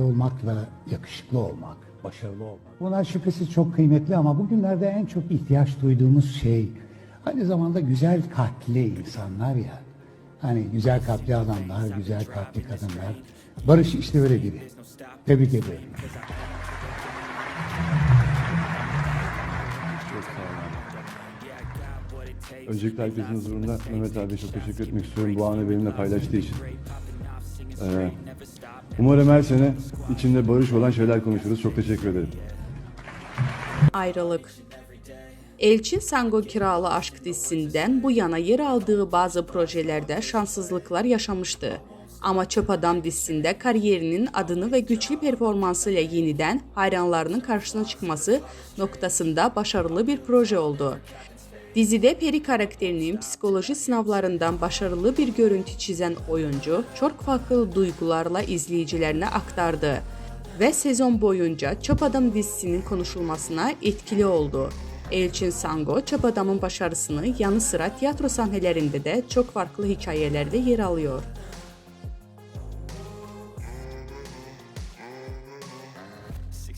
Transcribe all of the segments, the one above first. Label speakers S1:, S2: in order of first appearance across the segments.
S1: olmak ve yakışıklı olmak, başarılı olmak. Bunlar şüphesiz çok kıymetli ama bugünlerde en çok ihtiyaç duyduğumuz şey aynı zamanda güzel kalpli insanlar ya. Hani güzel kalpli adamlar, güzel kalpli kadınlar. Barış işte öyle biri. Tebrik ediyorum.
S2: Çok. Öncelikle herkesin huzurunda Mehmet abiye çok teşekkür etmek istiyorum bu anı benimle paylaştığı için. Ee, umarım her sene içinde barış olan şeyler konuşuruz. Çok teşekkür ederim.
S3: Ayrılık Elçin Sango Kiralı Aşk dizisinden bu yana yer aldığı bazı projelerde şanssızlıklar yaşamıştı. Ama Çöp Adam dizisinde kariyerinin adını ve güçlü performansıyla yeniden hayranlarının karşısına çıkması noktasında başarılı bir proje oldu. Dizide Peri karakterinin psikoloji sınavlarından başarılı bir görüntü çizen oyuncu çok farklı duygularla izleyicilerine aktardı ve sezon boyunca Çöp Adam dizisinin konuşulmasına etkili oldu. Elçin Sango, Çöp Adam'ın başarısını yanı sıra tiyatro sahnelerinde de çok farklı hikayelerde yer alıyor.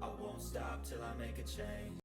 S4: I won't stop till I make a change.